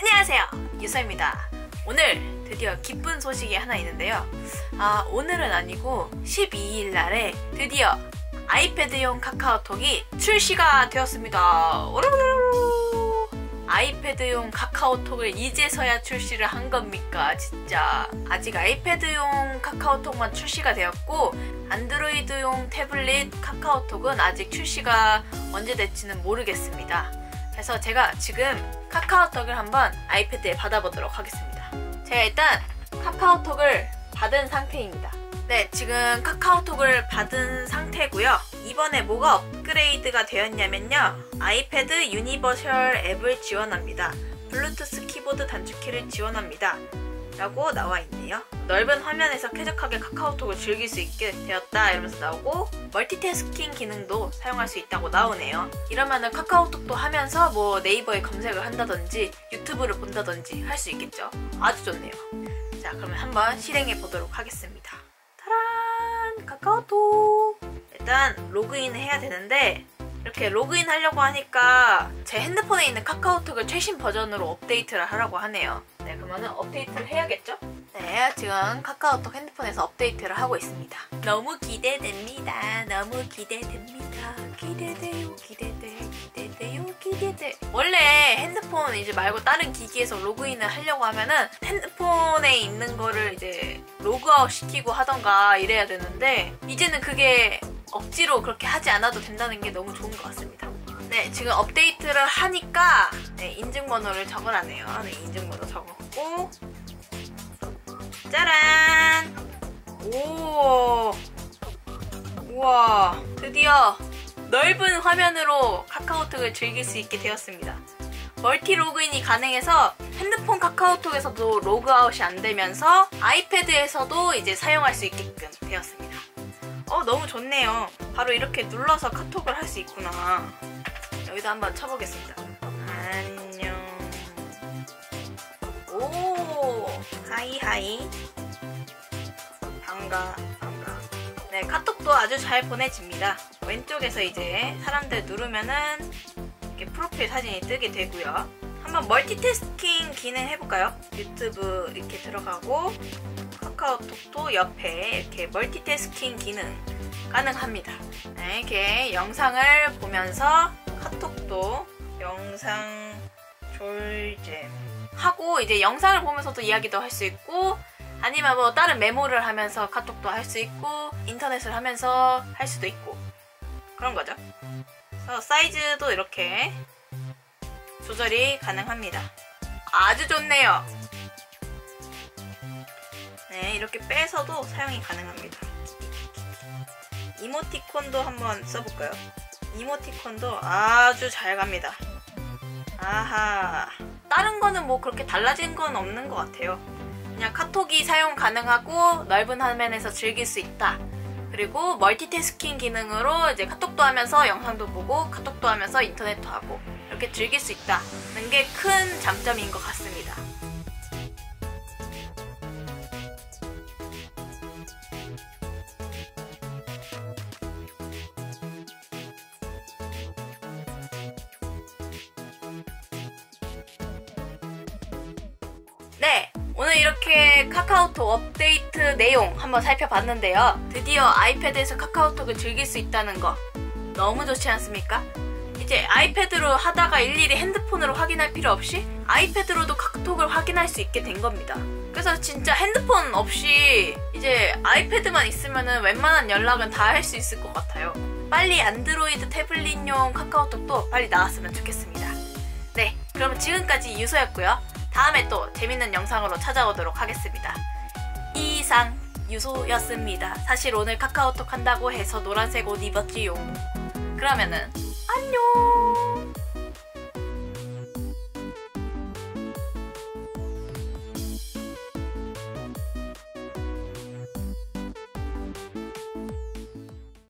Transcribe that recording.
안녕하세요. 유서입니다. 오늘 드디어 기쁜 소식이 하나 있는데요. 아 오늘은 아니고 12일 날에 드디어 아이패드용 카카오톡이 출시가 되었습니다. 아이패드용 카카오톡을 이제서야 출시를 한 겁니까? 진짜. 아직 아이패드용 카카오톡만 출시가 되었고 안드로이드용 태블릿 카카오톡은 아직 출시가 언제 될지는 모르겠습니다 그래서 제가 지금 카카오톡을 한번 아이패드에 받아보도록 하겠습니다. 제가 일단 카카오톡을 받은 상태입니다. 네, 지금 카카오톡을 받은 상태고요. 이번에 뭐가 업그레이드가 되었냐면요. 아이패드 유니버셜 앱을 지원합니다. 블루투스 키보드 단축키를 지원합니다. 라고 나와 있네요. 넓은 화면에서 쾌적하게 카카오톡을 즐길 수 있게 되었다 이러면서 나오고 멀티태스킹 기능도 사용할 수 있다고 나오네요. 이러면은 카카오톡도 하면서 뭐 네이버에 검색을 한다든지 유튜브를 본다든지 할 수 있겠죠. 아주 좋네요. 자 그러면 한번 실행해 보도록 하겠습니다. 타란 카카오톡 일단 로그인을 해야 되는데 이렇게 로그인 하려고 하니까 제 핸드폰에 있는 카카오톡을 최신 버전으로 업데이트를 하라고 하네요. 네, 그러면 업데이트를 해야겠죠? 네, 지금 카카오톡 핸드폰에서 업데이트를 하고 있습니다. 너무 기대됩니다. 너무 기대됩니다. 기대돼요, 기대돼, 기대돼요, 기대돼. 원래 핸드폰 이제 말고 다른 기기에서 로그인을 하려고 하면은 핸드폰에 있는 거를 이제 로그아웃 시키고 하던가 이래야 되는데 이제는 그게 억지로 그렇게 하지 않아도 된다는 게 너무 좋은 것 같습니다. 네, 지금 업데이트를 하니까 네, 인증번호를 적어놨네요. 네, 인증번호 적 었고 짜란! 오! 우와, 드디어 넓은 화면으로 카카오톡을 즐길 수 있게 되었습니다. 멀티 로그인이 가능해서 핸드폰 카카오톡에서도 로그아웃이 안 되면서 아이패드에서도 이제 사용할 수 있게끔 되었습니다. 어, 너무 좋네요. 바로 이렇게 눌러서 카톡을 할 수 있구나. 여기다 한번 쳐보겠습니다. 안 하이하이. 반가, 반가. 네, 카톡도 아주 잘 보내집니다. 왼쪽에서 이제 사람들 누르면은 이렇게 프로필 사진이 뜨게 되고요. 한번 멀티태스킹 기능 해볼까요? 유튜브 이렇게 들어가고 카카오톡도 옆에 이렇게 멀티태스킹 기능 가능합니다. 네, 이렇게 영상을 보면서 카톡도 영상 졸잼 하고 이제 영상을 보면서도 이야기도 할 수 있고 아니면 뭐 다른 메모를 하면서 카톡도 할 수 있고 인터넷을 하면서 할 수도 있고 그런 거죠. 그래서 사이즈도 이렇게 조절이 가능합니다. 아주 좋네요. 네, 이렇게 빼서도 사용이 가능합니다. 이모티콘도 한번 써볼까요? 이모티콘도 아주 잘 갑니다. 아하. 다른 거는 뭐 그렇게 달라진 건 없는 것 같아요. 그냥 카톡이 사용 가능하고 넓은 화면에서 즐길 수 있다. 그리고 멀티태스킹 기능으로 이제 카톡도 하면서 영상도 보고 카톡도 하면서 인터넷도 하고 이렇게 즐길 수 있다는 게 큰 장점인 것 같습니다. 네, 오늘 이렇게 카카오톡 업데이트 내용 한번 살펴봤는데요. 드디어 아이패드에서 카카오톡을 즐길 수 있다는 거 너무 좋지 않습니까? 이제 아이패드로 하다가 일일이 핸드폰으로 확인할 필요 없이 아이패드로도 카톡을 확인할 수 있게 된 겁니다. 그래서 진짜 핸드폰 없이 이제 아이패드만 있으면 웬만한 연락은 다 할 수 있을 것 같아요. 빨리 안드로이드 태블릿용 카카오톡도 빨리 나왔으면 좋겠습니다. 네, 그럼 지금까지 유소였고요. 다음에 또 재밌는 영상으로 찾아오도록 하겠습니다. 이상 유소였습니다. 사실 오늘 카카오톡 한다고 해서 노란색 옷 입었지요. 그러면은 안녕!